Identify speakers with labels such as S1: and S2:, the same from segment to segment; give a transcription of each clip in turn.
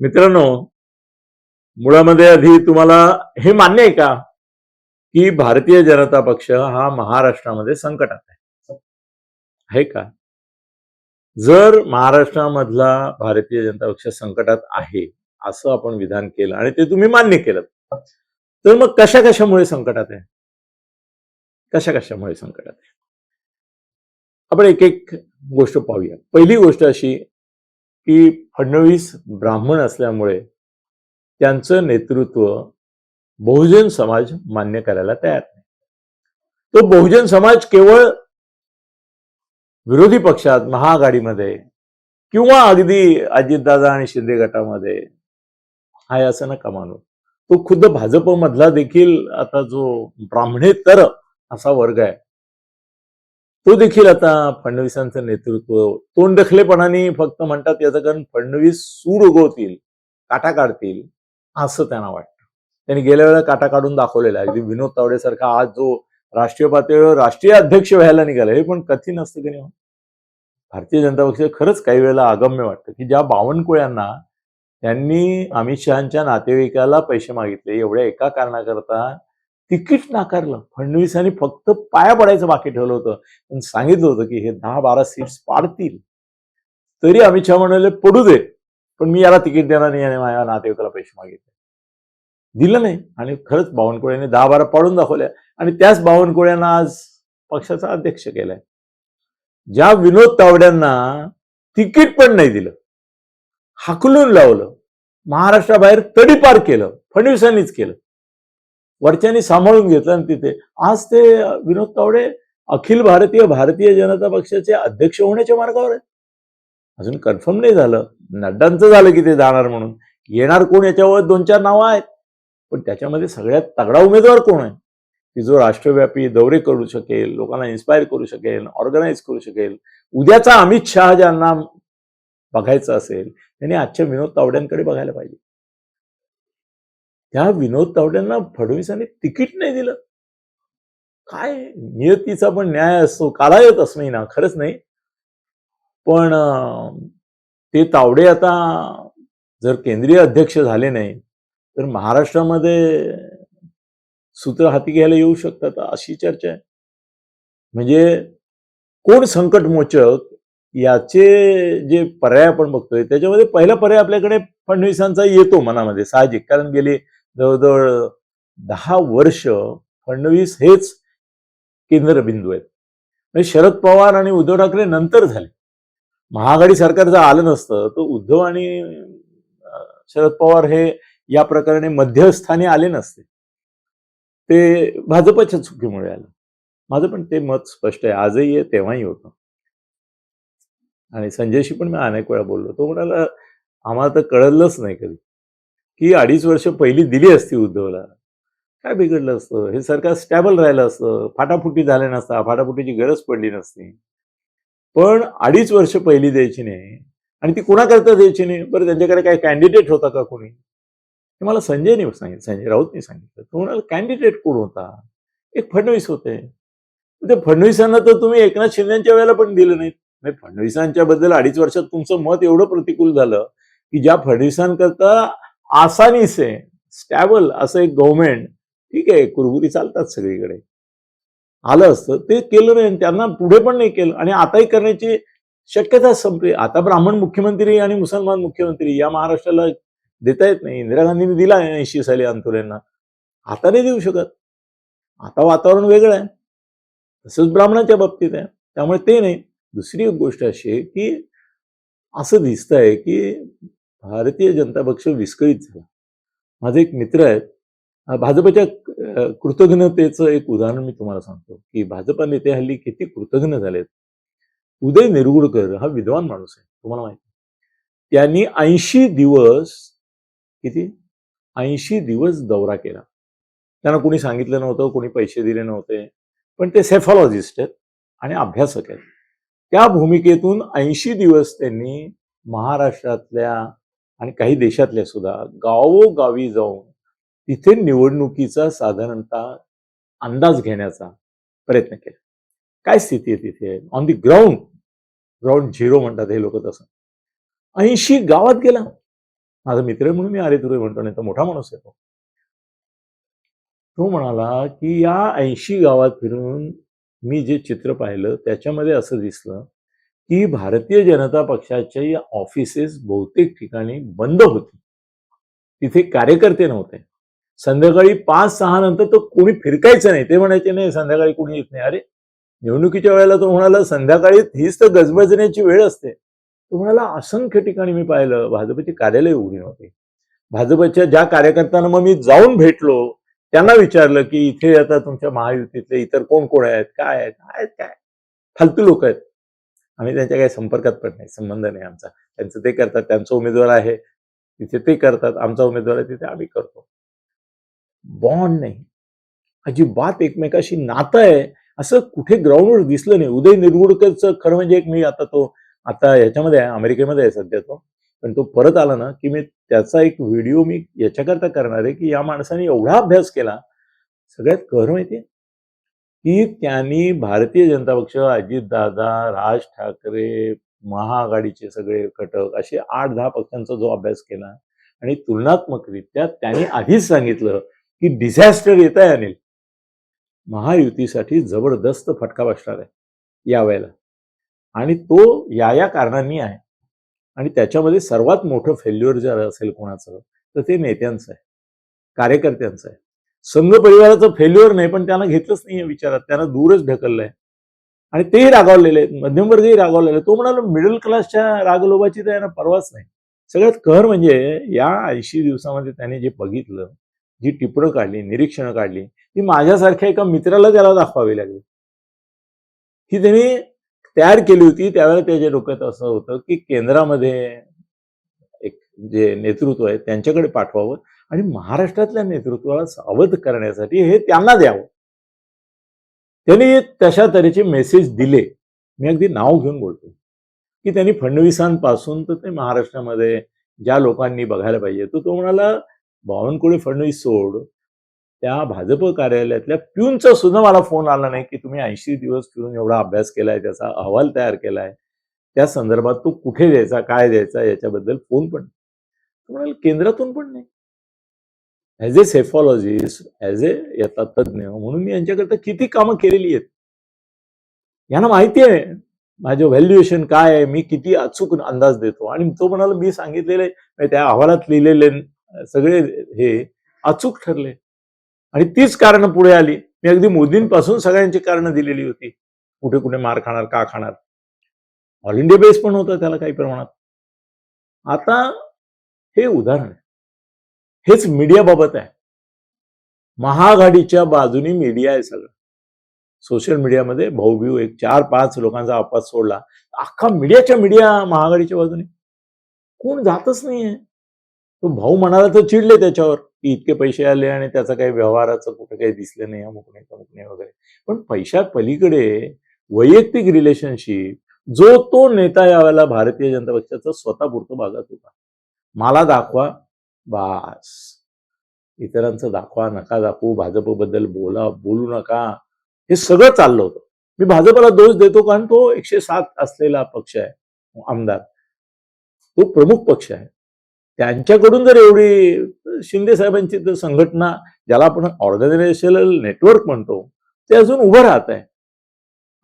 S1: मित्रांनो मुळामध्ये आधी तुम्हाला हे मान्य आहे का की भारतीय जनता पक्ष हा महाराष्ट्रामध्ये संकटात आहे? आहे का? जर महाराष्ट्रामधला भारतीय जनता पक्ष संकटात आहे असं आपण विधान केलं आणि ते तुम्ही मान्य केलं तर मग कशा कशामुळे संकटात आहे? कशा कशामुळे संकटात आहे? आपण एक एक गोष्ट पाहूया. पहिली गोष्ट अशी की फडणवीस ब्राह्मण असल्यामुळे त्यांचं नेतृत्व बहुजन समाज मान्य करायला तयार नाही. तो बहुजन समाज केवळ विरोधी पक्षात महाआघाडीमध्ये किंवा अगदी अजितदादा आणि शिंदे गटामध्ये आहे असं नका मानू. तो खुद्द भाजपमधला देखील आता जो ब्राह्मणेतर असा वर्ग आहे तो देखील आता फडणवीसांचं नेतृत्व तोंडखलेपणाने फक्त म्हणतात याचं कारण फडणवीस सूर उगवतील काटा काढतील असं त्यांना वाटतं. त्यांनी गेल्या वेळेला काटा काढून दाखवलेला आहे. अगदी विनोद तावडेसारखा आज जो राष्ट्रीय पातळीवर राष्ट्रीय अध्यक्ष व्हायला निघाला हे पण कठीण असतं की नाही हो? भारतीय जनता पक्ष खरंच काही वेळेला अगम्य वाटतं की ज्या बावनकुळ्यांना त्यांनी अमित शहाच्या नातेवाईकाला पैसे मागितले एवढ्या एका कारणाकरता तिकीट नाकारलं. फडणवीसांनी फक्त पाया पडायचं बाकी ठेवलं होतं. पण सांगितलं होतं की हे दहा बारा सीट्स पाडतील तरी अमित शहा म्हणाले पडू दे पण मी याला तिकीट देणार नाही आणि माझ्या नातेवाईकाला पैसे मागितले. दिलं नाही. आणि खरंच बावनकुळ्यांनी दहा बारा पाडून दाखवल्या. आणि त्याच बावनकुळ्यांना आज पक्षाचा अध्यक्ष केलाय. ज्या विनोद तावड्यांना तिकीट पण नाही दिलं हाकलून लावलं महाराष्ट्राबाहेर तडीपार केलं फडणवीसांनीच केलं. वरच्यांनी सांभाळून घेतलं आणि तिथे. आज ते विनोद तावडे अखिल भारतीय भारतीय जनता पक्षाचे अध्यक्ष होण्याच्या मार्गावर आहेत. अजून कन्फर्म नाही झालं. नड्डांचं झालं की ते जाणार म्हणून. येणार कोण याच्यावर? दोन चार नावं आहेत. पण त्याच्यामध्ये सगळ्यात तगडा उमेदवार कोण आहे? की जो राष्ट्रव्यापी दौरे करू शकेल लोकांना इन्स्पायर करू शकेल ऑर्गनाईज करू शकेल. उद्याचा अमित शहा ज्यांना बघायचं असेल त्यांनी आजच्या विनोद तावड्यांकडे बघायला पाहिजे. त्या विनोद तावड्यांना फडणवीसांनी तिकीट नाही दिलं. काय नियतीचा पण न्याय असतो काला येत असं ना खरंच नाही. पण ते तावडे आता जर केंद्रीय अध्यक्ष झाले नाही तर महाराष्ट्रामध्ये सूत्र हाती घ्यायला येऊ शकतात अशी चर्चा आहे. म्हणजे कोण संकटमोचक याचे जे पर्याय आपण बघतोय त्याच्यामध्ये पहिला पर्याय आपल्याकडे फडणवीसांचा येतो मनामध्ये साहजिक. कारण गेली जवळजवळ दहा वर्ष फडणवीस हेच केंद्रबिंदू आहेत. म्हणजे शरद पवार आणि उद्धव ठाकरे नंतर झाले. महाआघाडी सरकार जर आलं नसतं तर उद्धव आणि शरद पवार हे या प्रकरणी मध्यस्थानी आले नसते. ते भाजपच्या चुकीमुळे आलं. माझं पण ते मत स्पष्ट आहे. आजही आहे तेव्हाही होतं. आणि संजयशी पण मी अनेक वेळा बोललो. तो म्हणाला आम्हाला तर कळलंच नाही कधी. की अडीच वर्ष पहिली दिली असती उद्धवला. काय बिघडलं असतं? हे सरकार स्टॅबल राहिलं असतं. फाटाफुटी झाल्या नसता. फाटाफुटीची गरज पडली नसती. पण अडीच वर्ष पहिली द्यायची नाही. आणि ती कुणाकरता द्यायची नाही? बरं त्यांच्याकडे काय कॅन्डिडेट होता का कोणी? हे मला संजयने सांगितलं संजय राऊतने सांगितलं. तो म्हणाला कॅन्डिडेट कोण होता? एक फडणवीस होते. ते फडणवीसांना तर तुम्ही एकनाथ शिंदेच्या वेळेला पण दिलं नाही फडणवीसांच्या बद्दल अडीच वर्षात तुमचं मत एवढं प्रतिकूल झालं की ज्या फडणवीसांकरता आसानी से स्टॅबल असं एक गव्हर्नमेंट ठीक आहे कुरबुरी चालतात सगळीकडे. आलं असतं ते केलं नाही त्यांना पुढे पण नाही केलं आणि आताही करण्याची शक्यता संपली. आता ब्राह्मण मुख्यमंत्री आणि मुसलमान मुख्यमंत्री या महाराष्ट्राला देता येत नाही. इंदिरा गांधींनी दिला ऐंशी साली आंदोलनांना आता नाही देऊ शकत. आता वातावरण वेगळं आहे. तसंच ब्राह्मणाच्या बाबतीत आहे. त्यामुळे ते नाही. दुसरी एक गोष्ट अशी आहे की असं दिसतंय की भारतीय जनता पक्ष विस्कळीत झाला. माझे एक मित्र आहेत. भाजपच्या कृतघ्नतेचं कृतज्ञतेचं एक उदाहरण मी तुम्हाला सांगतो की भाजपा नेते हल्ली किती कृतज्ञ झालेत. उदय निरगुडकर हा विद्वान माणूस आहे तुम्हाला माहिती त्यांनी ऐंशी दिवस किती? ऐंशी दिवस दौरा केला. त्यांना कोणी सांगितलं नव्हतं कोणी पैसे दिले नव्हते पण ते सेफॉलॉजिस्ट आहेत आणि अभ्यासक आहेत. त्या भूमिकेतून ऐंशी दिवस त्यांनी महाराष्ट्रातल्या आणि काही देशातल्या सुद्धा गावोगावी जाऊन तिथे निवडणुकीचा साधारणतः अंदाज घेण्याचा प्रयत्न केला. काय स्थिती आहे तिथे? On the ground ground zero म्हणतात हे लोक तसं. ऐंशी गावात गेला. माझा मित्र म्हणून मी अरे तुरे म्हणतो नाही तर मोठा माणूस आहे तो. तो म्हणाला की या ऐंशी गावात फिरून मी जे चित्र पाहिलं त्याच्यामध्ये असं दिसलं की भारतीय जनता पक्षाच्या ऑफिसेस बहुतेक ठिकाणी बंद होती. तिथे कार्यकर्ते नव्हते. संध्याकाळी पाच सहा नंतर तर कोणी फिरकायचं नाही. ते म्हणायचे नाही संध्याकाळी कोणी येत नाही. अरे निवडणुकीच्या वेळेला तो म्हणाला संध्याकाळी हीच तर गजबजण्याची वेळ असते. तो म्हणाला असंख्य ठिकाणी मी पाहिलं भाजपची कार्यालय उघडी नव्हती. भाजपच्या ज्या कार्यकर्त्यांना मग मी जाऊन भेटलो त्यांना विचारलं की इथे आता तुमच्या महायुतीतले इतर कोण कोण आहेत? काय आहेत? काय आहेत? काय फालतू लोक आहेत. आम्ही त्यांच्या काही संपर्कात पण नाही संबंध नाही आमचा. त्यांचं ते करतात त्यांचा उमेदवार आहे तिथे ते करतात आमचा उमेदवार आहे तिथे आम्ही करतो. बॉन्ड नाही. अजिबात एकमेकाशी नातं आहे असं कुठे ग्राउंडवर दिसलं नाही. उदय निरगुडकरचं खरं म्हणजे एक मी आता तो आता याच्यामध्ये आहे अमेरिकेमध्ये आहे सध्या तो. पण तो परत आला ना की मी त्याचा एक व्हिडिओ मी याच्याकरता करणार आहे की या माणसाने एवढा अभ्यास केला. सगळ्यात खरं माहितीये की त्यांनी भारतीय जनता पक्ष अजितदादा राज ठाकरे महाआघाडीचे सगळे घटक असे आठ दहा पक्षांचा जो अभ्यास केला आणि तुलनात्मकरित्या त्यांनी आधीच सांगितलं की डिझॅस्टर येत आहे अनिल. महायुतीसाठी जबरदस्त फटका बसणार आहे यावेळेला. आणि तो या या कारणांनी आहे. आणि त्याच्यामध्ये सर्वात मोठं फेल्युअर जर असेल कोणाचं तर ते नेत्यांचं आहे कार्यकर्त्यांचं आहे. संघ परिवाराचं फेल्युअर नाही पण त्यांना घेतलंच नाही विचारात. त्यांना दूरच ढकललंय. आणि तेही रागावलेले आहेत. मध्यमवर्गही रागावलेले आहेत. तो म्हणाला मिडल क्लासच्या रागलोभाची तर यांना परवाच नाही. सगळ्यात कहर म्हणजे या ऐंशी दिवसामध्ये त्याने जे बघितलं जी टिपणं काढली निरीक्षणं काढली ती माझ्यासारख्या एका मित्राला त्याला दाखवावी लागली. ही त्यांनी तयार केली होती. त्यावेळेला त्याच्या डोक्यात असं होतं की केंद्रामध्ये जे नेतृत्व आहे त्यांच्याकडे पाठवावं आणि महाराष्ट्रातल्या नेतृत्वाला सावध करण्यासाठी हे त्यांना द्यावं. त्यांनी तशा तऱ्हेचे मेसेज दिले. मी अगदी नाव घेऊन बोलतो. की त्यांनी फडणवीसांपासून तर ते महाराष्ट्रामध्ये ज्या लोकांनी बघायला पाहिजे तर तो म्हणाला बावनकुळे फडणवीस सोड. त्या भाजप कार्यालयातल्या प्यूनचा सुद्धा मला फोन आला नाही की तुम्ही ऐंशी दिवस फिरून एवढा अभ्यास केलाय त्याचा अहवाल तयार केलाय. त्या संदर्भात तो कुठे द्यायचा काय द्यायचा याच्याबद्दल फोन पण म्हणाल केंद्रातून पण नाही. ॲज ए सेफॉलॉजिस्ट ॲज ए याचा तज्ज्ञ म्हणून मी यांच्याकरता किती कामं केलेली आहेत यांना माहिती आहे माझं व्हॅल्युएशन काय आहे मी किती अचूक अंदाज देतो. आणि तो म्हणाला मी सांगितलेले त्या अहवालात लिहिलेले सगळे हे अचूक ठरले. आणि तीच कारणं पुढे आली. मी अगदी मोदींपासून सगळ्यांची कारणं दिलेली होती. कुठे कुठे मार खाणार का खाणार. ऑल इंडिया बेस पण होतं त्याला काही प्रमाणात. आता हे उदाहरण आहे. हेच मीडियाबाबत आहे. महाआघाडीच्या बाजूनी मीडिया आहे सगळं. सोशल मीडियामध्ये भाऊभिऊ एक चार पाच लोकांचा आपात सोडला. अख्खा मीडियाच्या मीडिया महाआघाडीच्या बाजूने. कोण जातच नाहीये. तो भाऊ म्हणाला तर चिडले त्याच्यावर. की इतके पैसे आले आणि त्याचा काही व्यवहाराचं कुठे काही दिसलं नाही अमुक नाही तमुक नाही वगैरे. पण पैशा पलीकडे वैयक्तिक रिलेशनशिप जो तो नेता यावेळेला भारतीय जनता पक्षाचा स्वतःपुरतं भागात होता. मला दाखवा. बास. इतरांचं दाखवा नका दाखवू भाजपबद्दल बोला बोलू नका. हे सगळं चाललं होतं. मी भाजपला दोष देतो कारण तो एकशे सात असलेला पक्ष आहे आमदार. तो प्रमुख पक्ष आहे. त्यांच्याकडून जर एवढी शिंदे साहेबांची तर संघटना ज्याला आपण ऑर्गनायझेशनल नेटवर्क म्हणतो ते अजून उभं राहत आहे.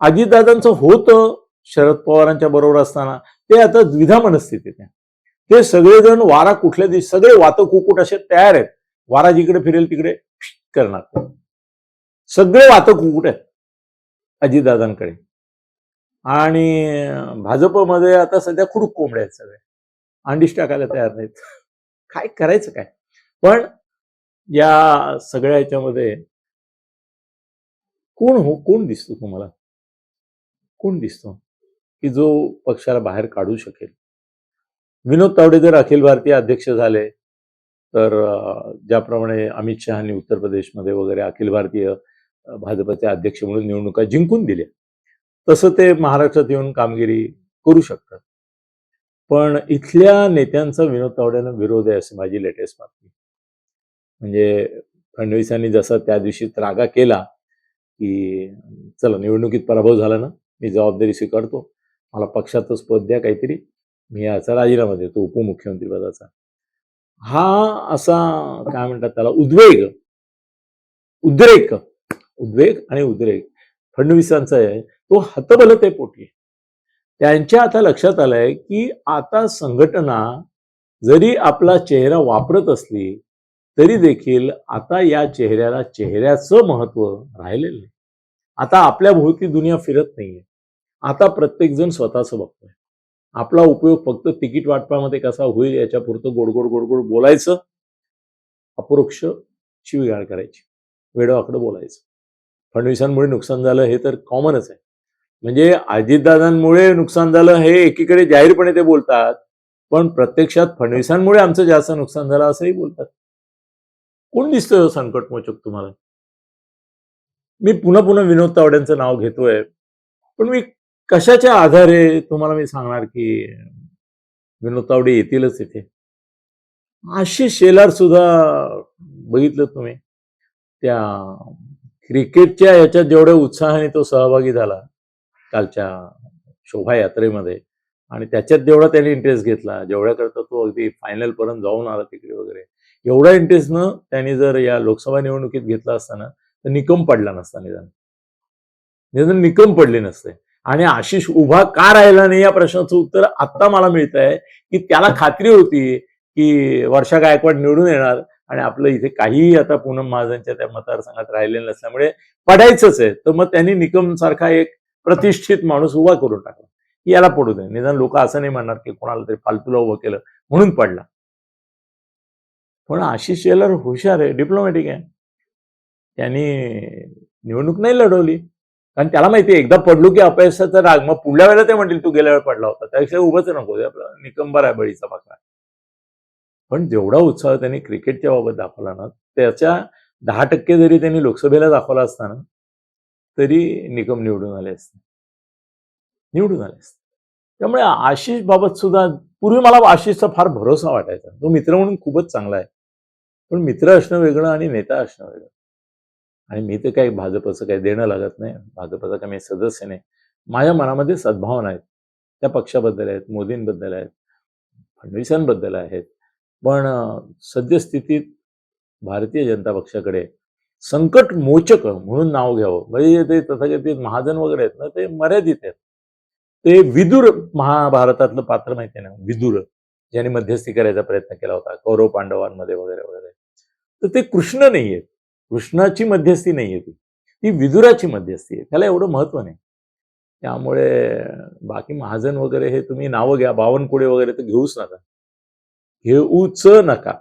S1: अजितदादांचं होतं शरद पवारांच्या बरोबर असताना. ते आता द्विधा मनस्थितीत आहे. ते सगळेजण वारा कुठल्या दिवशी सगळे वात कुकुट असे तयार आहेत. वारा जिकडे फिरेल तिकडे करणार सगळे वात कुकुट आहेत अजितदादांकडे आणि भाजपमध्ये आता सध्या खुडूक कोंबड्या आहेत सगळे. अंडीश टाकायला तयार नाहीत. काय करायचं काय? पण या सगळ्या याच्यामध्ये कोण हो कोण दिसतो तुम्हाला? कोण दिसतो? की जो पक्षाला बाहेर काढू शकेल? विनोद तावडे जर अखिल भारतीय अध्यक्ष झाले. तर ज्याप्रमाणे अमित शहानी उत्तर प्रदेशमध्ये वगैरे अखिल भारतीय भाजपचे अध्यक्ष म्हणून निवडणुका जिंकून दिल्या. तसं ते महाराष्ट्रात येऊन कामगिरी करू शकतात. पण इथल्या नेत्यांचा विनोद तावड्यानं विरोध आहे अशी माझी लेटेस्ट बातमी म्हणजे फडणवीसांनी जसा त्या दिवशी त्रागा केला की चला निवडणुकीत पराभव झाला ना मी जबाबदारी स्वीकारतो. मला पक्षातच पद द्या काहीतरी. मी याचा राजीनामा देतो उपमुख्यमंत्री पदाचा. हा असा काय म्हणतात त्याला उद्वेग. उद्रेक. उद्वेग आणि उद्रेक. फडणवीसांचा आहे. तो हतबलते पोटी त्यांच्या आता लक्षात आलंय की आता संघटना जरी आपला चेहरा वापरत असली तरी देखील आता या चेहऱ्याला चेहऱ्याचं महत्त्व राहिलेलं नाही. आता आपल्या भोवती दुनिया फिरत नाहीये. आता प्रत्येक जण स्वतःच बघतोय. आपला उपयोग फक्त तिकीट वाटपामध्ये कसा होईल याच्यापुरतं गोडगोड गोड गोड बोलायचं अपरोक्ष शिवीगाळ करायची वेडवाकडं बोलायचं. फडणवीसांमुळे नुकसान झालं हे तर कॉमनच आहे. म्हणजे अजितदादांमुळे नुकसान झालं हे एकीकडे जाहीरपणे ते बोलतात पण प्रत्यक्षात फडणवीसांमुळे आमचं जास्त नुकसान झालं असंही बोलतात. कोण दिसतं संकटमोचक तुम्हाला? मी पुन्हा पुन्हा विनोद तावड्यांचं नाव घेतोय पण मी कशाच्या आधारे तुम्हाला मी सांगणार की विनोद तावडे येतीलच इथे? आशिष शेलार सुद्धा बघितलं तुम्ही. त्या क्रिकेटच्या याच्यात जेवढ्या उत्साहाने तो सहभागी झाला कालच्या शोभायात्रेमध्ये आणि त्याच्यात जेवढा त्याने इंटरेस्ट घेतला जेवढ्याकरता तो अगदी फायनल पर्यंत जाऊन आला तिकडे वगैरे एवढा इंटरेस्टनं त्यांनी जर या लोकसभा निवडणुकीत घेतला असताना तर निकम पडला नसता निदान. निदान निकम पडले नसते. आणि आशिष उभा का राहिला नाही या प्रश्नाचं उत्तर आत्ता मला मिळत आहे की त्याला खात्री होती की वर्षा गायकवाड निवडून येणार आणि आपलं इथे काहीही आता पूनम महाजनच्या त्या मतदारसंघात राहिलेलं नसल्यामुळे पडायचंच आहे. तर मग त्यांनी निकम सारखा एक प्रतिष्ठित माणूस उभा करून टाकला. की याला पडू दे. निदान लोक असं नाही म्हणणार की कोणाला तरी फालतूला उभं केलं म्हणून पडला. पण आशिष शेलर हुशार आहे डिप्लोमॅटिक आहे. त्यांनी निवडणूक नाही लढवली. कारण त्याला माहिती एकदा पडलो की अपयशाचा राग. मग पुढल्या वेळेला ते म्हणतील तू गेल्या वेळेला पडला होता. त्यापेक्षा उभंच नको आपला. निकंबर आहे बळीचा पाकळा पण जेवढा उत्साह त्यांनी क्रिकेटच्या बाबत दाखवला ना त्याच्या दहा टक्के जरी त्यांनी लोकसभेला दाखवला असताना तरी निकम निवडून आले असते. निवडून आले असते. त्यामुळे आशिष बाबत सुद्धा पूर्वी मला आशिषचा फार भरोसा वाटायचा. तो मित्र म्हणून खूपच चांगला आहे. पण मित्र असणं वेगळं आणि नेता असणं वेगळं. आणि मी तर काही भाजपचं काही देणं लागत नाही. भाजपचा काही मी सदस्य नाही. माझ्या मनामध्ये सद्भावना आहेत. त्या पक्षाबद्दल आहेत मोदींबद्दल आहेत फडणवीसांबद्दल आहेत. पण सद्यस्थितीत भारतीय जनता पक्षाकडे संकट मोचक म्हणून नाव घ्यावं. म्हणजे ते तथाकथित महाजन वगैरे आहेत ना ते मर्यादित आहेत. ते विदुर महाभारतातलं पात्र माहिती आहे ना विदुर ज्याने मध्यस्थी करायचा प्रयत्न केला होता कौरव पांडवांमध्ये वगैरे वगैरे. तर ते कृष्ण नाही आहेत कृष्णाची मध्यस्थी नाहीये ती. ती विदुराची मध्यस्थी आहे. त्याला एवढं महत्त्व नाही. त्यामुळे बाकी महाजन वगैरे हे तुम्ही नावं घ्या. बावनकुळे वगैरे तर घेऊच नका. घेऊच नका.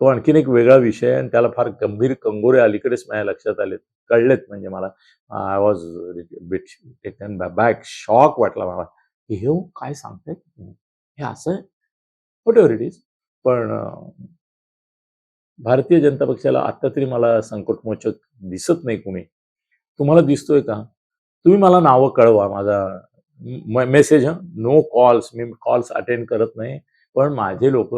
S1: तो आणखीन एक वेगळा विषय आणि त्याला फार गंभीर कंगोरे अलीकडेच माझ्या लक्षात आलेत. कळलेत म्हणजे मला. I was bit taken back shock वाटला मला. की हे काय सांगताय हे असं वॉट एव्हर इट इज पण भारतीय जनता पक्षाला आता तरी मला संकटमोचक दिसत नाही कुणी. तुम्हाला दिसतोय का? तुम्ही मला नावं कळवा माझा मेसेज नो कॉल्स मी कॉल्स अटेंड करत नाही पण माझे लोक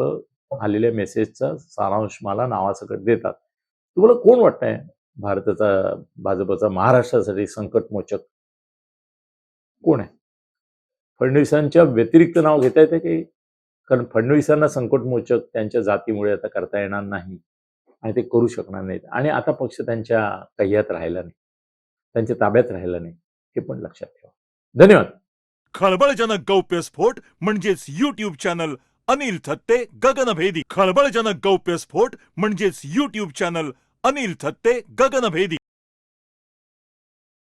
S1: आलेल्या मेसेजचा सारांश मला नावासकट देतात. तुम्हाला कोण वाटतंय भारताचा भाजपचा महाराष्ट्रासाठी संकटमोचक कोण आहे? फडणवीसांच्या व्यतिरिक्त नाव घेता येते की कारण फडणवीसांना संकटमोचक त्यांच्या जातीमुळे आता करता येणार नाही आणि ते करू शकणार नाहीत. आणि आता पक्ष त्यांच्या कह्यात राहिला नाही. त्यांच्या ताब्यात राहिला नाही. हे पण लक्षात ठेवा. धन्यवाद.
S2: खळबळजनक गौप्यस्फोट म्हणजेच युट्यूब चॅनल अनिल थत्ते गगनभेदी. खळबळजनक गौप्यस्फोट म्हणजेच युट्यूब चॅनल अनिल थत्ते गगनभेदी.